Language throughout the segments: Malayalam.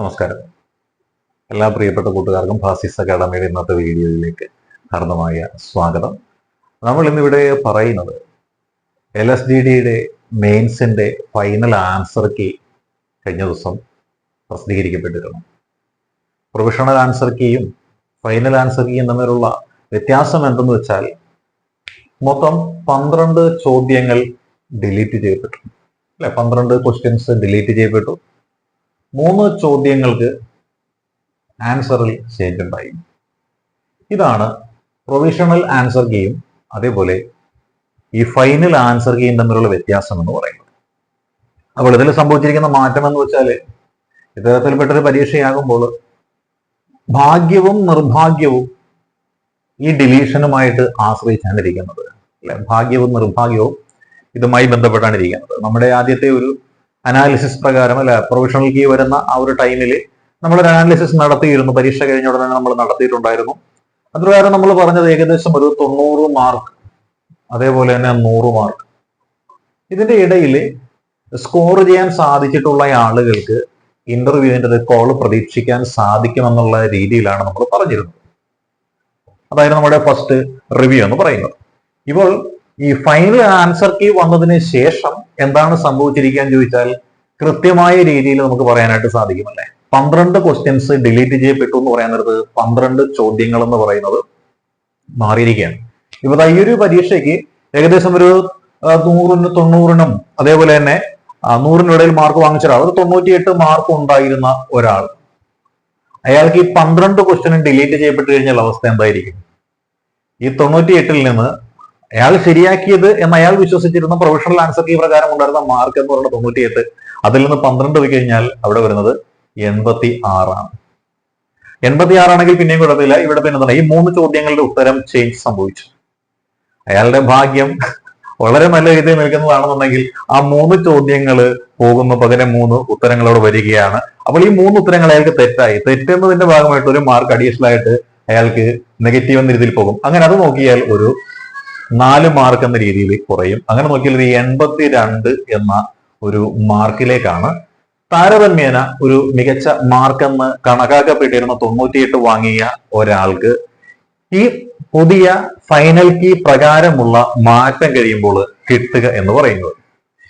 നമസ്കാരം. എല്ലാ പ്രിയപ്പെട്ട കൂട്ടുകാർക്കും ഫാസിസ് അക്കാഡമിയുടെ ഇന്നത്തെ വീഡിയോയിലേക്ക് ഹാർദമായ സ്വാഗതം. നമ്മൾ ഇന്നിവിടെ പറയുന്നത് എൽ എസ് ഡി ഡിയുടെ മെയിൻസിന്റെ ഫൈനൽ ആൻസർ കീ കഴിഞ്ഞ ദിവസം പ്രസിദ്ധീകരിക്കപ്പെട്ടിരുന്നു. പ്രൊഫഷണൽ ആൻസർ കീയും ഫൈനൽ ആൻസർ കീയും തമ്മിലുള്ള വ്യത്യാസം എന്തെന്ന് വെച്ചാൽ മൊത്തം പന്ത്രണ്ട് ചോദ്യങ്ങൾ ഡിലീറ്റ് ചെയ്യപ്പെട്ടു. അല്ലെ? പന്ത്രണ്ട് ക്വസ്റ്റ്യൻസ് ഡിലീറ്റ് ചെയ്യപ്പെട്ടു. മൂന്ന് ചോദ്യങ്ങൾക്ക് ആൻസറിൽ ഉണ്ടായി. ഇതാണ് പ്രൊവിഷണൽ ആൻസർ ഗെയിം അതേപോലെ ഈ ഫൈനൽ ആൻസർ ഗെയിം തമ്മിലുള്ള വ്യത്യാസം എന്ന് പറയുന്നത്. അപ്പോൾ ഇതിൽ സംഭവിച്ചിരിക്കുന്ന മാറ്റം എന്ന് വെച്ചാൽ ഇത്തരത്തിൽപ്പെട്ടൊരു പരീക്ഷയാകുമ്പോൾ ഭാഗ്യവും നിർഭാഗ്യവും ഈ ഡിലീഷനുമായിട്ട് ആശ്രയിച്ചാണ് ഇരിക്കുന്നത്. അല്ലെ? ഭാഗ്യവും നിർഭാഗ്യവും ഇതുമായി ബന്ധപ്പെട്ടാണ് ഇരിക്കുന്നത്. നമ്മുടെ ആദ്യത്തെ ഒരു അനാലിസിസ് പ്രകാരം അല്ല പ്രൊഫഷണൽ കീ വരുന്ന ആ ഒരു ടൈമിൽ നമ്മളൊരു അനാലിസിസ് നടത്തിയിരുന്നു പരീക്ഷ കഴിഞ്ഞ ഉടനെ നമ്മൾ നടത്തിയിട്ടുണ്ടായിരുന്നു. അതുപ്രകാരം നമ്മൾ പറഞ്ഞത് ഏകദേശം ഒരു തൊണ്ണൂറ് മാർക്ക് അതേപോലെ തന്നെ നൂറ് മാർക്ക് ഇതിന്റെ ഇടയിൽ സ്കോർ ചെയ്യാൻ സാധിച്ചിട്ടുള്ള ആളുകൾക്ക് ഇന്റർവ്യൂവിന്റെ കോൾ പ്രതീക്ഷിക്കാൻ സാധിക്കുമെന്നുള്ള രീതിയിലാണ് നമ്മൾ പറഞ്ഞിരുന്നത്. അതായത് നമ്മുടെ ഫസ്റ്റ് റിവ്യൂ എന്ന് പറയുന്നത്. ഇപ്പോൾ ഈ ഫൈനൽ ആൻസർ കീ വന്നതിന് ശേഷം എന്താണ് സംഭവിച്ചിരിക്കാൻ ചോദിച്ചാൽ കൃത്യമായ രീതിയിൽ നമുക്ക് പറയാനായിട്ട് സാധിക്കുമല്ലേ? പന്ത്രണ്ട് ക്വസ്റ്റ്യൻസ് ഡിലീറ്റ് ചെയ്യപ്പെട്ടു എന്ന് പറയാൻ നേരത്ത് പന്ത്രണ്ട് ചോദ്യങ്ങൾ എന്ന് പറയുന്നത് മാറിയിരിക്കുകയാണ്. ഇപ്പൊ ഈ ഒരു പരീക്ഷയ്ക്ക് ഏകദേശം ഒരു നൂറിന് തൊണ്ണൂറിനും അതേപോലെ തന്നെ നൂറിനിടയിൽ മാർക്ക് വാങ്ങിച്ച ഒരാൾ ഒരു തൊണ്ണൂറ്റിയെട്ട് മാർക്ക് ഉണ്ടായിരുന്ന ഒരാൾ. അയാൾക്ക് ഈ പന്ത്രണ്ട് ക്വസ്റ്റ്യനും ഡിലീറ്റ് ചെയ്യപ്പെട്ട് കഴിഞ്ഞാൽ അവസ്ഥ എന്തായിരിക്കും? ഈ തൊണ്ണൂറ്റിയെട്ടിൽ നിന്ന് അയാൾ ശരിയാക്കിയത് എന്ന് അയാൾ വിശ്വസിച്ചിരുന്ന പ്രൊഫഷണൽ ആൻസർ കീ പ്രകാരം ഉണ്ടായിരുന്ന മാർക്ക് എന്ന് പറയുന്നത് തൊണ്ണൂറ്റിയെട്ട്. അതിൽ നിന്ന് പന്ത്രണ്ട് പോയി കഴിഞ്ഞാൽ അവിടെ വരുന്നത് എൺപത്തി ആറാണ് എൺപത്തി ആറാണെങ്കിൽ പിന്നെയും കുഴപ്പമില്ല. ഇവിടെ പിന്നെ ഈ മൂന്ന് ചോദ്യങ്ങളുടെ ഉത്തരം ചേഞ്ച് സംഭവിച്ചു. അയാളുടെ ഭാഗ്യം വളരെ നല്ല രീതിയിൽ നിൽക്കുന്നതാണെന്നുണ്ടെങ്കിൽ ആ മൂന്ന് ചോദ്യങ്ങൾ പോകുന്ന പകരം മൂന്ന് ഉത്തരങ്ങളോട് വരികയാണ്. അപ്പോൾ ഈ മൂന്ന് ഉത്തരങ്ങൾ അയാൾക്ക് തെറ്റായി. തെറ്റുന്നതിന്റെ ഭാഗമായിട്ട് ഒരു മാർക്ക് അഡീഷണൽ ആയിട്ട് അയാൾക്ക് നെഗറ്റീവ് എന്ന രീതിയിൽ പോകും. അങ്ങനെ അത് നോക്കിയാൽ ഒരു നാല് മാർക്ക് എന്ന രീതിയിൽ കുറയും. അങ്ങനെ നോക്കിയാൽ ഒരു എൺപത്തി രണ്ട് എന്ന ഒരു മാർക്കിലേക്കാണ്. താരതമ്യേന ഒരു മികച്ച മാർക്ക് എന്ന് കണക്കാക്കപ്പെട്ടിരുന്ന തൊണ്ണൂറ്റിയെട്ട് വാങ്ങിയ ഒരാൾക്ക് ഈ പുതിയ ഫൈനൽ കീ പ്രകാരമുള്ള മാറ്റം കഴിയുമ്പോൾ കിട്ടുക എന്ന് പറയുന്നത്.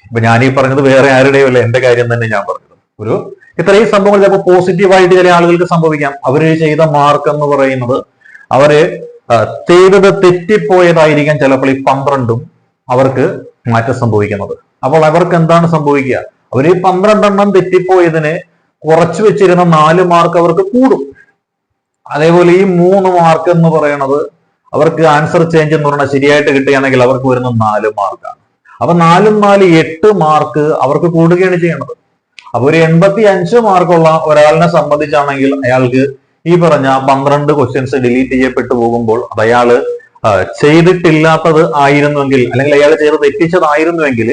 ഇപ്പൊ ഞാൻ ഈ പറഞ്ഞത് വേറെ ആരുടെയും അല്ല എന്റെ കാര്യം തന്നെ ഞാൻ പറഞ്ഞത്. ഒരു ഇത്രയും സംഭവങ്ങൾ ചിലപ്പോൾ പോസിറ്റീവായിട്ട് ചില ആളുകൾക്ക് സംഭവിക്കാം. അവർ ചെയ്ത മാർക്ക് എന്ന് പറയുന്നത് അവർ ചെയ്തത് തെറ്റിപ്പോയതായിരിക്കാം ചിലപ്പോൾ ഈ പന്ത്രണ്ടും അവർക്ക് മാറ്റം സംഭവിക്കുന്നത്. അപ്പോൾ അവർക്ക് എന്താണ് സംഭവിക്കുക? അവർ ഈ പന്ത്രണ്ടെണ്ണം തെറ്റിപ്പോയതിന് കുറച്ചു വെച്ചിരുന്ന നാല് മാർക്ക് അവർക്ക് കൂടും. അതേപോലെ ഈ മൂന്ന് മാർക്ക് എന്ന് പറയുന്നത് അവർക്ക് ആൻസർ ചേഞ്ച് എന്ന് പറഞ്ഞാൽ ശരിയായിട്ട് കിട്ടുകയാണെങ്കിൽ അവർക്ക് വരുന്ന നാല് മാർക്കാണ് അപ്പൊ നാലും നാല് എട്ട് മാർക്ക് അവർക്ക് കൂടുകയാണ് ചെയ്യണത്. അപ്പൊ ഒരു എൺപത്തി അഞ്ച് മാർക്കുള്ള ഒരാളിനെ സംബന്ധിച്ചാണെങ്കിൽ അയാൾക്ക് ഈ പറഞ്ഞ പന്ത്രണ്ട് ക്വസ്റ്റ്യൻസ് ഡിലീറ്റ് ചെയ്യപ്പെട്ടു പോകുമ്പോൾ അയാൾ ചെയ്തിട്ടില്ലാത്തത് ആയിരുന്നുവെങ്കിൽ അല്ലെങ്കിൽ അയാൾ ചെയ്ത് തെറ്റിച്ചതായിരുന്നുവെങ്കിൽ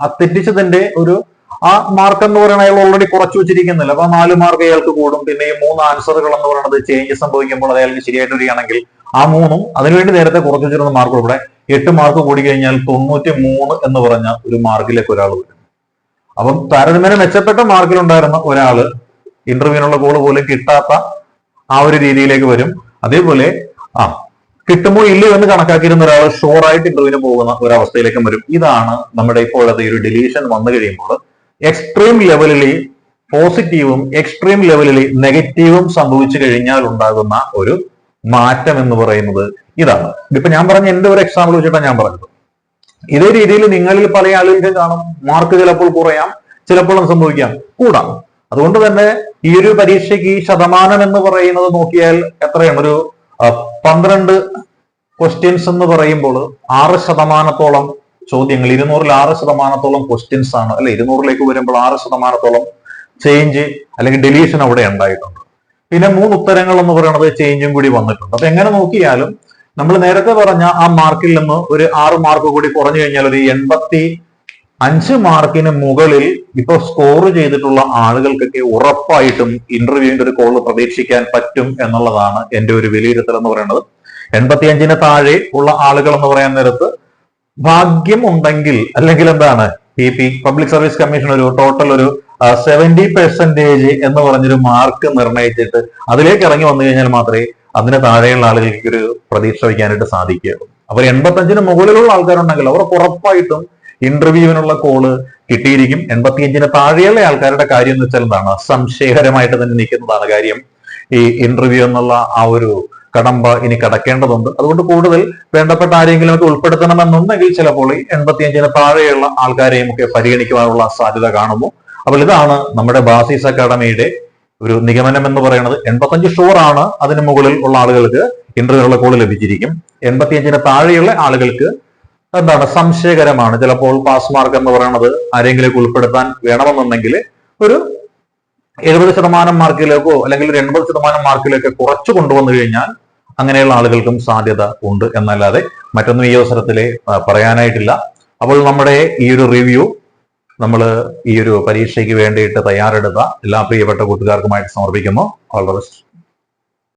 ആ തെറ്റിച്ചതിന്റെ ഒരു ആ മാർക്ക് എന്ന് പറയുന്നത് അയാൾ ഓൾറെഡി കുറച്ചു വെച്ചിരിക്കുന്നില്ല. അപ്പൊ നാല് മാർക്ക് അയാൾക്ക് കൂടും. പിന്നെ ഈ മൂന്ന് ആൻസറുകൾ എന്ന് പറയുന്നത് ചേഞ്ച് സംഭവിക്കുമ്പോൾ അയാൾക്ക് ശരിയായിട്ട് വരികയാണെങ്കിൽ ആ മൂന്നും അതിനുവേണ്ടി നേരത്തെ കുറച്ചു വെച്ചിരുന്ന മാർക്ക് ഇവിടെ എട്ട് മാർക്ക് കൂടി കഴിഞ്ഞാൽ തൊണ്ണൂറ്റി മൂന്ന് എന്ന് പറഞ്ഞ ഒരു മാർക്കിലേക്ക് ഒരാൾ വരും അപ്പം താരതമ്യേന മെച്ചപ്പെട്ട മാർക്കിലുണ്ടായിരുന്ന ഒരാൾ ഇന്റർവ്യൂവിനുള്ള കോൾ പോലും കിട്ടാത്ത ആ ഒരു രീതിയിലേക്ക് വരും. അതേപോലെ ആ കിട്ടുമോ ഇല്ലയോ എന്ന് കണക്കാക്കിയിരുന്ന ഒരാൾ ഷോർ ആയിട്ട് ഇന്റർവ്യൂവിന് പോകുന്ന ഒരവസ്ഥയിലേക്കും വരും. ഇതാണ് നമ്മുടെ ഇപ്പോഴത്തെ ഒരു ഡിലീഷൻ വന്നു കഴിയുമ്പോൾ എക്സ്ട്രീം ലെവലിൽ പോസിറ്റീവും എക്സ്ട്രീം ലെവലിൽ നെഗറ്റീവും സംഭവിച്ചു കഴിഞ്ഞാൽ ഉണ്ടാകുന്ന ഒരു മാറ്റം എന്ന് പറയുന്നത് ഇതാണ്. ഇപ്പൊ ഞാൻ പറഞ്ഞ എന്റെ ഒരു എക്സാമ്പിൾ വെച്ചിട്ടാണ് ഞാൻ പറഞ്ഞത്. ഇതേ രീതിയിൽ നിങ്ങളിൽ പല ആളുകൾക്കും കാണും. മാർക്ക് ചിലപ്പോൾ കുറയാം ചിലപ്പോൾ സംഭവിക്കാം. കൂടാം. അതുകൊണ്ട് തന്നെ ഈ ഒരു പരീക്ഷയ്ക്ക് ഈ ശതമാനം എന്ന് പറയുന്നത് നോക്കിയാൽ എത്രയാണ്? ഒരു പന്ത്രണ്ട് ക്വസ്റ്റ്യൻസ് എന്ന് പറയുമ്പോൾ ആറ് ശതമാനത്തോളം ചോദ്യങ്ങൾ ഇരുന്നൂറിൽ ആറ് ശതമാനത്തോളം ക്വസ്റ്റ്യൻസ് ആണ്. അല്ലെ ഇരുന്നൂറിലേക്ക് വരുമ്പോൾ ആറ് ശതമാനത്തോളം ചേഞ്ച് അല്ലെങ്കിൽ ഡെലീഷൻ അവിടെ ഉണ്ടായിട്ടുണ്ട്. പിന്നെ മൂന്ന് ഉത്തരങ്ങൾ എന്ന് പറയുന്നത് ചേഞ്ചും കൂടി വന്നിട്ടുണ്ട്. അപ്പൊ എങ്ങനെ നോക്കിയാലും നമ്മൾ നേരത്തെ പറഞ്ഞ ആ മാർക്കിൽ നിന്ന് ഒരു ആറ് മാർക്ക് കൂടി കുറഞ്ഞു കഴിഞ്ഞാൽ ഒരു എൺപത്തി അഞ്ച് മാർക്കിന് മുകളിൽ ഇപ്പൊ സ്കോർ ചെയ്തിട്ടുള്ള ആളുകൾക്കൊക്കെ ഉറപ്പായിട്ടും ഇന്റർവ്യൂവിന്റെ ഒരു കോൾ പ്രതീക്ഷിക്കാൻ പറ്റും എന്നുള്ളതാണ് എന്റെ ഒരു വിലയിരുത്തൽ എന്ന് പറയുന്നത്. എൺപത്തി അഞ്ചിന് താഴെ ഉള്ള ആളുകൾ എന്ന് പറയാൻ നേരത്ത് ഭാഗ്യം ഉണ്ടെങ്കിൽ അല്ലെങ്കിൽ എന്താണ്? ഈ പബ്ലിക് സർവീസ് കമ്മീഷൻ ഒരു ടോട്ടൽ ഒരു സെവന്റി പെർസെന്റേജ് എന്ന് പറഞ്ഞൊരു മാർക്ക് നിർണയിച്ചിട്ട് അതിലേക്ക് ഇറങ്ങി വന്നു കഴിഞ്ഞാൽ മാത്രമേ അതിന് താഴെയുള്ള ആളുകൾക്ക് ഒരു പ്രതീക്ഷ വയ്ക്കാനായിട്ട് സാധിക്കുകയുള്ളൂ. അപ്പൊ എൺപത്തഞ്ചിന് മുകളിലുള്ള ആൾക്കാരുണ്ടെങ്കിൽ അവർക്ക് ഉറപ്പായിട്ടും ഇന്റർവ്യൂവിനുള്ള കോൾ കിട്ടിയിരിക്കും. എൺപത്തിയഞ്ചിന് താഴെയുള്ള ആൾക്കാരുടെ കാര്യം എന്ന് വെച്ചാൽ എന്താണ്? സംശയകരമായിട്ട് തന്നെ നിൽക്കുന്നതാണ് കാര്യം. ഈ ഇന്റർവ്യൂ എന്നുള്ള ആ ഒരു കടമ്പ ഇനി കടക്കേണ്ടതുണ്ട്. അതുകൊണ്ട് കൂടുതൽ വേണ്ടപ്പെട്ട ആരെങ്കിലും ഒക്കെ ഉൾപ്പെടുത്തണമെന്നുണ്ടെങ്കിൽ ചിലപ്പോൾ ഈ എൺപത്തിയഞ്ചിന് താഴെയുള്ള ആൾക്കാരെയും ഒക്കെ പരിഗണിക്കുവാനുള്ള സാധ്യത കാണുന്നു. അപ്പോൾ ഇതാണ് നമ്മുടെ ബാസിസ് അക്കാഡമിയുടെ ഒരു നിഗമനം എന്ന് പറയുന്നത്. എൺപത്തഞ്ച് ഷുവർ ആണ് അതിന് മുകളിൽ ഉള്ള ആളുകൾക്ക് ഇന്റർവ്യൂള്ള കോൾ ലഭിച്ചിരിക്കും. എൺപത്തിയഞ്ചിന് താഴെയുള്ള ആളുകൾക്ക് എന്താണ് സംശയകരമാണ്. ചിലപ്പോൾ പാസ് മാർക്ക് എന്ന് പറയുന്നത് ആരെങ്കിലും ഉൾപ്പെടുത്താൻ വേണമെന്നുണ്ടെങ്കിൽ ഒരു എഴുപത് ശതമാനം മാർക്കിലേക്കോ അല്ലെങ്കിൽ ഒരു എൺപത് ശതമാനം മാർക്കിലേക്കോ കുറച്ച് കൊണ്ടുവന്നു കഴിഞ്ഞാൽ അങ്ങനെയുള്ള ആളുകൾക്കും സാധ്യത ഉണ്ട് എന്നല്ലാതെ മറ്റൊന്നും ഈ അവസരത്തിൽ പറയാനായിട്ടില്ല. അപ്പോൾ നമ്മുടെ ഈ ഒരു റിവ്യൂ നമ്മൾ ഈ ഒരു പരീക്ഷയ്ക്ക് വേണ്ടിയിട്ട് തയ്യാറെടുത്ത എല്ലാ പ്രിയപ്പെട്ട കൂട്ടുകാർക്കുമായിട്ട് സമർപ്പിക്കുന്നു. All the best